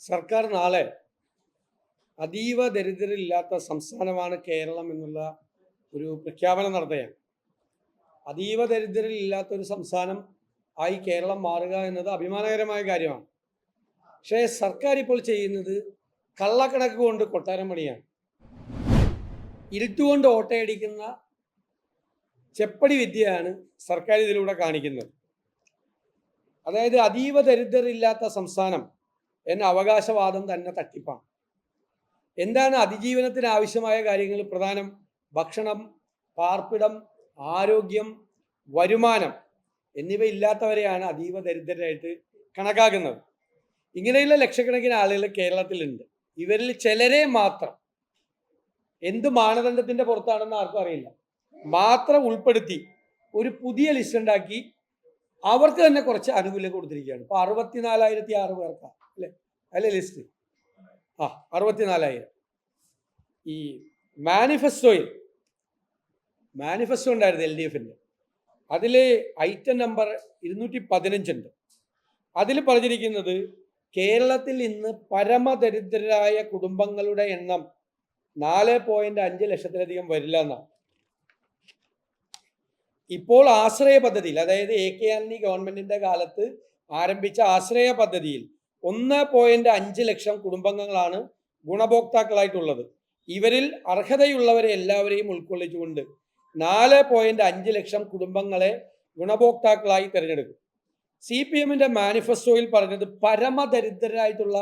സർക്കാർ നാളെ അതീവ ദരിദ്രരില്ലാത്ത സംസ്ഥാനമാണ് കേരളം എന്നുള്ള ഒരു പ്രഖ്യാപനം നടത്തുകയാണ്. അതീവ ദരിദ്രരില്ലാത്ത ഒരു സംസ്ഥാനം ആയി കേരളം മാറുക എന്നത് അഭിമാനകരമായ കാര്യമാണ്. പക്ഷേ സർക്കാർ ഇപ്പോൾ ചെയ്യുന്നത് കള്ളക്കണക്ക് കൊണ്ട് കൊട്ടാരം പണിയാണ്. ഇരുട്ടുകൊണ്ട് ഓട്ടയടിക്കുന്ന ചെപ്പടി വിദ്യയാണ് സർക്കാർ ഇതിലൂടെ കാണിക്കുന്നത്. അതായത് അതീവ ദരിദ്രരില്ലാത്ത സംസ്ഥാനം എന്ന അവകാശവാദം തന്നെ തട്ടിപ്പാണ്. എന്താണ് അതിജീവനത്തിന് ആവശ്യമായ കാര്യങ്ങൾ? പ്രധാനം ഭക്ഷണം പാർപ്പിടം ആരോഗ്യം വരുമാനം എന്നിവ ഇല്ലാത്തവരെയാണ് അതീവ ദരിദ്രരായിട്ട് കണക്കാക്കുന്നത്. ഇങ്ങനെയുള്ള ലക്ഷക്കണക്കിന് ആളുകൾ കേരളത്തിലുണ്ട്. ഇവരിൽ ചിലരെ മാത്രം എന്ത് മാനദണ്ഡത്തിന്റെ പുറത്താണെന്ന് ആർക്കും അറിയില്ല. മാത്രം ഉൾപ്പെടുത്തി ഒരു പുതിയ ലിസ്റ്റ് ഉണ്ടാക്കി അവർക്ക് തന്നെ കുറച്ച് ആനുകൂല്യം കൊടുത്തിരിക്കുകയാണ്. ഇപ്പൊ അറുപത്തിനാലായിരത്തി ആറ് പേർക്കാണ് അല്ലെ? അല്ലേ ലിസ്റ്റ്? ആ അറുപത്തിനാലായിരം. ഈ മാനിഫെസ്റ്റോയിൽ മാനിഫെസ്റ്റോ ഉണ്ടായിരുന്നു എൽ ഡി എഫിന്റെ. അതിൽ ഐറ്റം നമ്പർ ഇരുന്നൂറ്റി പതിനഞ്ചുണ്ട് അതിൽ പറഞ്ഞിരിക്കുന്നത് കേരളത്തിൽ ഇന്ന് പരമദരിദ്രരായ കുടുംബങ്ങളുടെ എണ്ണം നാല് പോയിന്റ് അഞ്ച് ലക്ഷത്തിലധികം വരില്ല എന്നാണ്. ഇപ്പോൾ ആശ്രയ പദ്ധതിയിൽ അതായത് എ കെ ആന്റണി ഗവൺമെന്റിന്റെ കാലത്ത് ആരംഭിച്ച ആശ്രയ പദ്ധതിയിൽ ഒന്ന് പോയിന്റ് അഞ്ച് ലക്ഷം കുടുംബങ്ങളാണ് ഗുണഭോക്താക്കളായിട്ടുള്ളത്. ഇവരിൽ അർഹതയുള്ളവരെ എല്ലാവരെയും ഉൾക്കൊള്ളിച്ചുകൊണ്ട് നാല് പോയിന്റ് അഞ്ച് ലക്ഷം കുടുംബങ്ങളെ ഗുണഭോക്താക്കളായി തിരഞ്ഞെടുക്കും. സി പി എമ്മിന്റെ മാനിഫെസ്റ്റോയിൽ പറഞ്ഞത് പരമദരിദ്രരായിട്ടുള്ള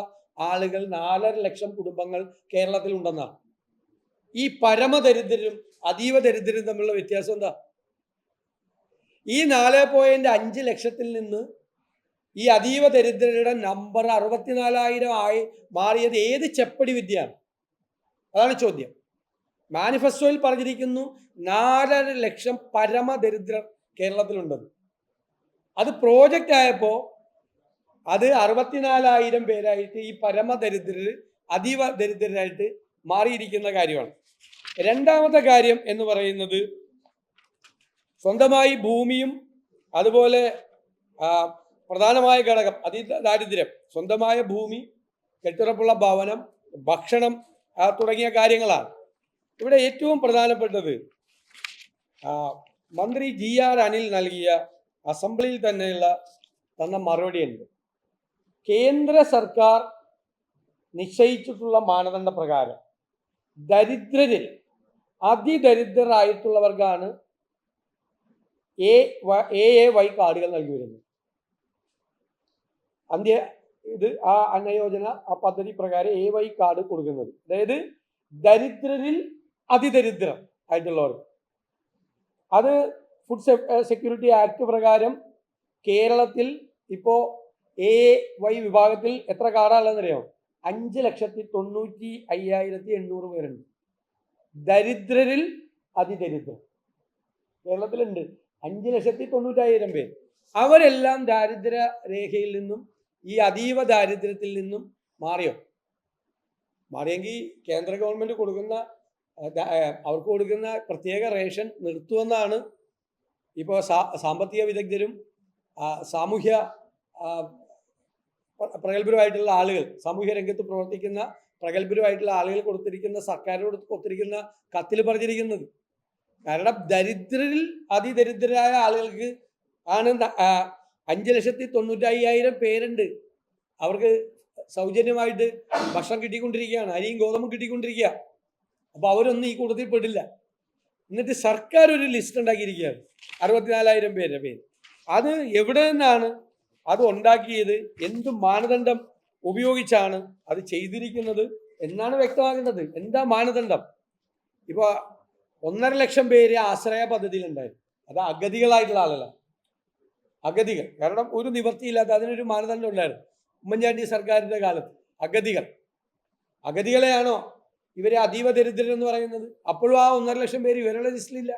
ആളുകൾ നാലര ലക്ഷം കുടുംബങ്ങൾ കേരളത്തിൽ ഉണ്ടെന്നാണ്. ഈ പരമദരിദ്രരും അതീവ ദരിദ്രരും തമ്മിലുള്ള വ്യത്യാസം എന്താ? ഈ നാല് പോയിന്റ് അഞ്ച് ലക്ഷത്തിൽ നിന്ന് ഈ അതീവ ദരിദ്രരുടെ നമ്പർ അറുപത്തിനാലായിരം ആയി മാറിയത് ഏത് ചെപ്പടി വിദ്യയാണ്? അതാണ് ചോദ്യം. മാനിഫെസ്റ്റോയിൽ പറഞ്ഞിരിക്കുന്നു നാലര ലക്ഷം പരമദരിദ്രർ കേരളത്തിലുണ്ടെന്ന് അത് പ്രോജക്റ്റ് ആയപ്പോൾ അത് അറുപത്തിനാലായിരം പേരായിട്ട് ഈ പരമദരിദ്രർ അതീവ ദരിദ്രരായിട്ട് മാറിയിരിക്കുന്ന കാര്യമാണ്. രണ്ടാമത്തെ കാര്യം എന്ന് പറയുന്നത് സ്വന്തമായി ഭൂമിയും അതുപോലെ പ്രധാനമായ ഘടകം അതി ദാരിദ്ര്യം സ്വന്തമായ ഭൂമി കെട്ടുറപ്പുള്ള ഭവനം ഭക്ഷണം തുടങ്ങിയ കാര്യങ്ങളാണ്. ഇവിടെ ഏറ്റവും പ്രധാനപ്പെട്ടത് മന്ത്രി ജി ആർ അനിൽ നൽകിയ അസംബ്ലിയിൽ തന്നെയുള്ള തന്ന മറുപടിയുണ്ട് കേന്ദ്ര സർക്കാർ നിശ്ചയിച്ചിട്ടുള്ള മാനദണ്ഡ പ്രകാരം ദരിദ്രരിൽ അതിദരിദ്രരായിട്ടുള്ളവർക്കാണ് എ എ വൈ കാർഡുകൾ നൽകി വരുന്നു. അന്ത്യ ഇത് ആ അന്നയോജന ആ പദ്ധതി പ്രകാരം എ വൈ കാർഡ് കൊടുക്കുന്നത്. അതായത് ദരിദ്രരിൽ അതിദരിദ്രം ആയിട്ടുള്ളവർക്ക് അത് ഫുഡ് സെക്യൂരിറ്റി ആക്ട് പ്രകാരം കേരളത്തിൽ ഇപ്പോൾ എ വൈ വിഭാഗത്തിൽ എത്ര കാർഡാണെന്നറിയാമോ? അഞ്ച് ലക്ഷത്തി തൊണ്ണൂറ്റി അയ്യായിരത്തി എണ്ണൂറ് പേരുണ്ട്. ദരിദ്രരിൽ അതിദരിദ്രം. കേരളത്തിലുണ്ട്. അഞ്ച് ലക്ഷത്തി തൊണ്ണൂറ്റായിരം പേര് അവരെല്ലാം ദാരിദ്ര്യ രേഖയിൽ നിന്നും ഈ അതീവ ദാരിദ്ര്യത്തിൽ നിന്നും മാറിയോ? മാറിയെങ്കിൽ കേന്ദ്ര ഗവൺമെന്റ് കൊടുക്കുന്ന അവർക്ക് കൊടുക്കുന്ന പ്രത്യേക റേഷൻ നിർത്തുമെന്നാണ് ഇപ്പോൾ സാമ്പത്തിക വിദഗ്ധരും സാമൂഹ്യ പ്രഗത്ഭരുമായിട്ടുള്ള ആളുകൾ സാമൂഹ്യ രംഗത്ത് പ്രവർത്തിക്കുന്ന പ്രഗത്ഭരുമായിട്ടുള്ള ആളുകൾ കൊടുത്തിരിക്കുന്ന സർക്കാരിനോട് കൊടുത്തിരിക്കുന്ന കത്തിൽ പറഞ്ഞിരിക്കുന്നത് കാരണം ദരിദ്രരിൽ അതിദരിദ്രരായ ആളുകൾക്ക് ആണ് അഞ്ച് ലക്ഷത്തി തൊണ്ണൂറ്റയ്യായിരം പേരുണ്ട്. അവർക്ക് സൗജന്യമായിട്ട് ഭക്ഷണം കിട്ടിക്കൊണ്ടിരിക്കുകയാണ്. അരിയും ഗോതമ്പും കിട്ടിക്കൊണ്ടിരിക്കുക അപ്പോൾ അവരൊന്നും ഈ കൂട്ടത്തിൽ പെടില്ല. എന്നിട്ട് സർക്കാർ ഒരു ലിസ്റ്റ് ഉണ്ടാക്കിയിരിക്കുകയാണ്. അറുപത്തിനാലായിരം പേരുടെ പേര്. അത് എവിടെ നിന്നാണ് അത് ഉണ്ടാക്കിയത്? എന്ത് മാനദണ്ഡം ഉപയോഗിച്ചാണ് അത് ചെയ്തിരിക്കുന്നത്? എന്നാണ് വ്യക്തമാക്കേണ്ടത്. എന്താ മാനദണ്ഡം? ഇപ്പോൾ ഒന്നര ലക്ഷം പേര് ആശ്രയ പദ്ധതിയിൽ ഉണ്ടായിരുന്നു അത് അഗതികളായിട്ടുള്ള ആളുകളാണ് അഗതികൾ. കാരണം ഒരു നിവൃത്തിയില്ലാത്ത അതിനൊരു മാനദണ്ഡം ഉണ്ടായിരുന്നു. ഉമ്മൻചാണ്ടി സർക്കാരിന്റെ കാലത്ത്. അഗതികൾ. അഗതികളെയാണോ ഇവരെ അതീവ ദരിദ്രർ എന്ന് പറയുന്നത്? അപ്പോഴും ആ ഒന്നര ലക്ഷം പേര് ഇവരുടെ ലിസ്റ്റിലില്ല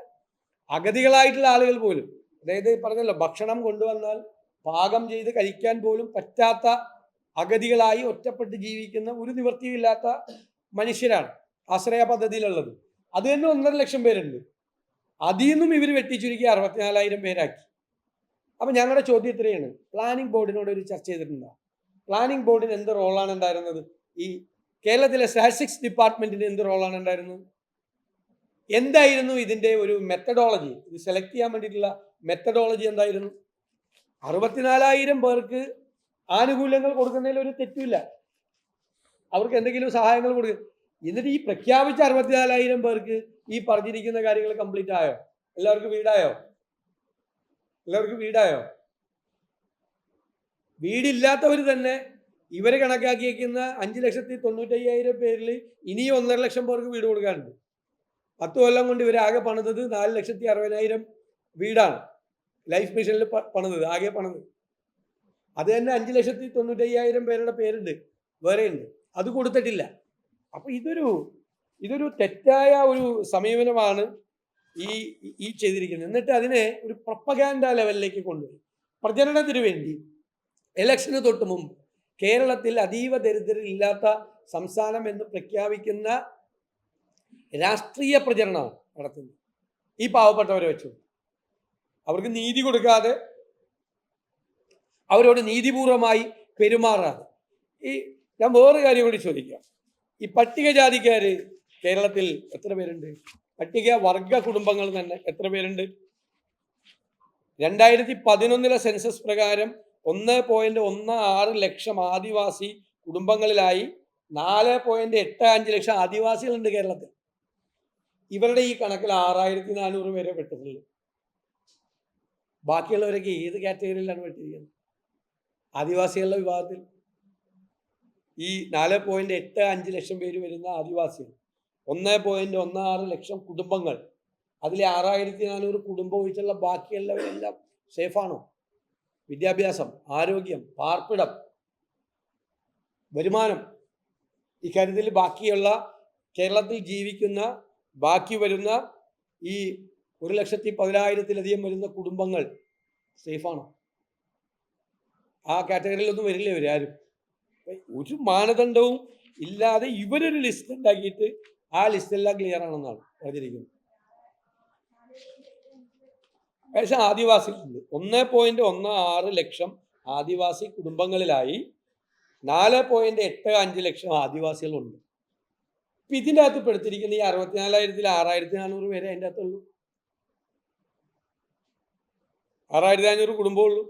അഗതികളായിട്ടുള്ള ആളുകൾ പോലും. അതായത് പറഞ്ഞല്ലോ ഭക്ഷണം കൊണ്ടുവന്നാൽ പാകം ചെയ്ത് കഴിക്കാൻ പോലും പറ്റാത്ത അഗതികളായി ഒറ്റപ്പെട്ട് ജീവിക്കുന്ന ഒരു നിവൃത്തിയില്ലാത്ത മനുഷ്യരാണ് ആശ്രയ പദ്ധതിയിലുള്ളത്. അത് തന്നെ ഒന്നര ലക്ഷം പേരുണ്ട്. അതിൽ നിന്നും ഇവർ വെട്ടിച്ചുരുക്കി അറുപത്തിനാലായിരം പേരാക്കി. അപ്പം ഞങ്ങളുടെ ചോദ്യം ഇത്രയാണ്. പ്ലാനിംഗ് ബോർഡിനോട് ഒരു ചർച്ച ചെയ്തിട്ടുണ്ടോ? പ്ലാനിംഗ് ബോർഡിന് എന്ത് റോളാണ് ഉണ്ടായിരുന്നത്? ഈ കേരളത്തിലെ സ്റ്റാറ്റിസ്റ്റിക്സ് ഡിപ്പാർട്ട്മെന്റിന് എന്ത് റോളാണ് ഉണ്ടായിരുന്നത്? എന്തായിരുന്നു ഇതിന്റെ ഒരു മെത്തഡോളജി ഇത് സെലക്ട് ചെയ്യാൻ വേണ്ടിയിട്ടുള്ള മെത്തഡോളജി എന്തായിരുന്നു? അറുപത്തിനാലായിരം പേർക്ക് ആനുകൂല്യങ്ങൾ കൊടുക്കുന്നതിൽ ഒരു തെറ്റില്ല അവർക്ക് എന്തെങ്കിലും സഹായങ്ങൾ കൊടുക്കുക എന്നിട്ട് ഈ പ്രഖ്യാപിച്ച അറുപത്തിനാലായിരം പേർക്ക് ഈ പറഞ്ഞിരിക്കുന്ന കാര്യങ്ങൾ കംപ്ലീറ്റ് ആയോ? എല്ലാവർക്കും വീടായോ? എല്ലാവർക്കും വീടായോ? വീടില്ലാത്തവർ തന്നെ ഇവരെ കണക്കാക്കിയേക്കുന്ന അഞ്ച് ലക്ഷത്തി തൊണ്ണൂറ്റയ്യായിരം പേരിൽ ഇനിയും ഒന്നര ലക്ഷം പേർക്ക് വീട് കൊടുക്കാനുണ്ട്. പത്ത് കൊല്ലം കൊണ്ട് ഇവർ ആകെ പണിതത് നാല് ലക്ഷത്തി അറുപതിനായിരം വീടാണ്. ലൈഫ് മിഷനിൽ പണിതത് ആകെ പണിത് അത് തന്നെ അഞ്ച് ലക്ഷത്തി തൊണ്ണൂറ്റയ്യായിരം പേരുടെ പേരുണ്ട്. വേറെ ഉണ്ട് അത് കൊടുത്തിട്ടില്ല. അപ്പൊ ഇതൊരു ഇതൊരു തെറ്റായ ഒരു സമീപനമാണ് ഈ ഈ ചെയ്തിരിക്കുന്നത്. എന്നിട്ട് അതിനെ ഒരു പ്രൊപ്പഗാൻഡ ലെവലിലേക്ക് കൊണ്ടുവരും. പ്രചരണത്തിന് വേണ്ടി. ഇലക്ഷന് തൊട്ട് മുമ്പ്. കേരളത്തിൽ അതീവ ദരിദ്രരില്ലാത്ത സംസ്ഥാനം എന്ന് പ്രഖ്യാപിക്കുന്ന രാഷ്ട്രീയ പ്രചരണമാണ് നടത്തുന്നത്. ഈ പാവപ്പെട്ടവരെ വെച്ചു. അവർക്ക് നീതി കൊടുക്കാതെ അവരോട് നീതിപൂർവമായി പെരുമാറാതെ. ഈ ഞാൻ വേറൊരു കാര്യം കൂടി ചോദിക്കാം. ഈ പട്ടികജാതിക്കാര് കേരളത്തിൽ എത്ര പേരുണ്ട്? പട്ടിക വർഗ കുടുംബങ്ങൾ തന്നെ എത്ര പേരുണ്ട്? രണ്ടായിരത്തി പതിനൊന്നിലെ സെൻസസ് പ്രകാരം ഒന്ന് പോയിന്റ് ഒന്ന് ആറ് ലക്ഷം ആദിവാസി കുടുംബങ്ങളിലായി നാല് പോയിന്റ് എട്ട് അഞ്ച് ലക്ഷം ആദിവാസികളുണ്ട് കേരളത്തിൽ. ഇവരുടെ ഈ കണക്കിൽ ആറായിരത്തി നാനൂറ് പേരെ പെട്ടിട്ടുള്ളൂ. ബാക്കിയുള്ളവരൊക്കെ ഏത് കാറ്റഗറിയിലാണ് പെട്ടിരിക്കുന്നത്? ആദിവാസികളുടെ വിഭാഗത്തിൽ. ഈ നാല് പോയിന്റ് എട്ട് അഞ്ച് ലക്ഷം പേര് വരുന്ന ആദിവാസികൾ. ഒന്ന് പോയിന്റ് ഒന്ന് ആറ് ലക്ഷം കുടുംബങ്ങൾ. അതിലെ ആറായിരത്തി നാനൂറ് കുടുംബം ഒഴിച്ചുള്ള ബാക്കിയുള്ളവരെല്ലാം സേഫാണോ വിദ്യാഭ്യാസം ആരോഗ്യം പാർപ്പിടം വരുമാനം. ഇക്കാര്യത്തിൽ ബാക്കിയുള്ള കേരളത്തിൽ ജീവിക്കുന്ന ബാക്കി വരുന്ന ഈ ഒരു ലക്ഷത്തി പതിനായിരത്തിലധികം വരുന്ന കുടുംബങ്ങൾ സേഫാണോ ആ കാറ്റഗറിയിലൊന്നും വരില്ല അപ്പൊ ഒരു മാനദണ്ഡവും ഇല്ലാതെ ഇവരൊരു ലിസ്റ്റ് ഉണ്ടാക്കിയിട്ട് ആ ലിസ്റ്റ് എല്ലാം ക്ലിയർ ആണെന്നാണ് പറഞ്ഞിരിക്കുന്നത്. പക്ഷെ ആദിവാസികളുണ്ട് ഒന്ന് പോയിന്റ് ഒന്ന് ആറ് ലക്ഷം ആദിവാസി കുടുംബങ്ങളിലായി നാല് പോയിന്റ് എട്ട് അഞ്ച് ലക്ഷം ആദിവാസികളുണ്ട്. ഇപ്പൊ ഇതിന്റെ അകത്ത് പെടുത്തിരിക്കുന്ന ഈ അറുപത്തിനാലായിരത്തിൽ ആറായിരത്തി നാനൂറ് പേരെ അതിന്റെ അകത്തുള്ളൂ. ആറായിരത്തി അഞ്ഞൂറ് കുടുംബമുള്ളൂ.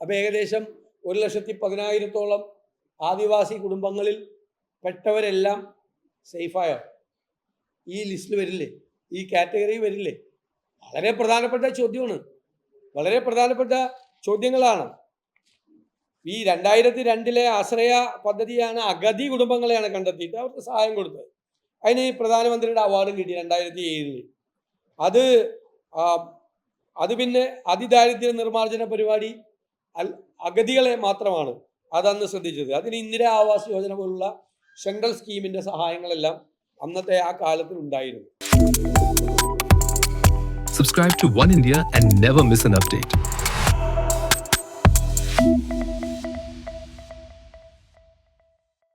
അപ്പൊ ഏകദേശം ഒരു ലക്ഷത്തി പതിനായിരത്തോളം ആദിവാസി കുടുംബങ്ങളിൽ പെട്ടവരെല്ലാം സേഫായോ? ഈ ലിസ്റ്റിൽ വരില്ലേ? ഈ കാറ്റഗറി വരില്ലേ? വളരെ പ്രധാനപ്പെട്ട ചോദ്യമാണ്. വളരെ പ്രധാനപ്പെട്ട ചോദ്യങ്ങളാണ്. ഈ രണ്ടായിരത്തി രണ്ടിലെ ആശ്രയ പദ്ധതിയാണ് അഗതി കുടുംബങ്ങളെയാണ് കണ്ടെത്തിയിട്ട് അവർക്ക് സഹായം കൊടുത്തത്. അതിന് പ്രധാനമന്ത്രിയുടെ അവാർഡും കിട്ടി രണ്ടായിരത്തി ഏഴിൽ അത് അത് പിന്നെ അതിദാരിദ്ര്യ നിർമ്മാർജന പരിപാടി അഗതികളെ മാത്രമാണ്. അതന്ന് ശ്രദ്ധിച്ചത് അതിന് ഇന്ദിരാ ആവാസ് യോജന പോലുള്ള സെൻട്രൽ സ്കീമിന്റെ സഹായങ്ങളെല്ലാം അന്നത്തെ ആ കാലത്തിൽ ഉണ്ടായിരുന്നു Subscribe to One India and never miss an update.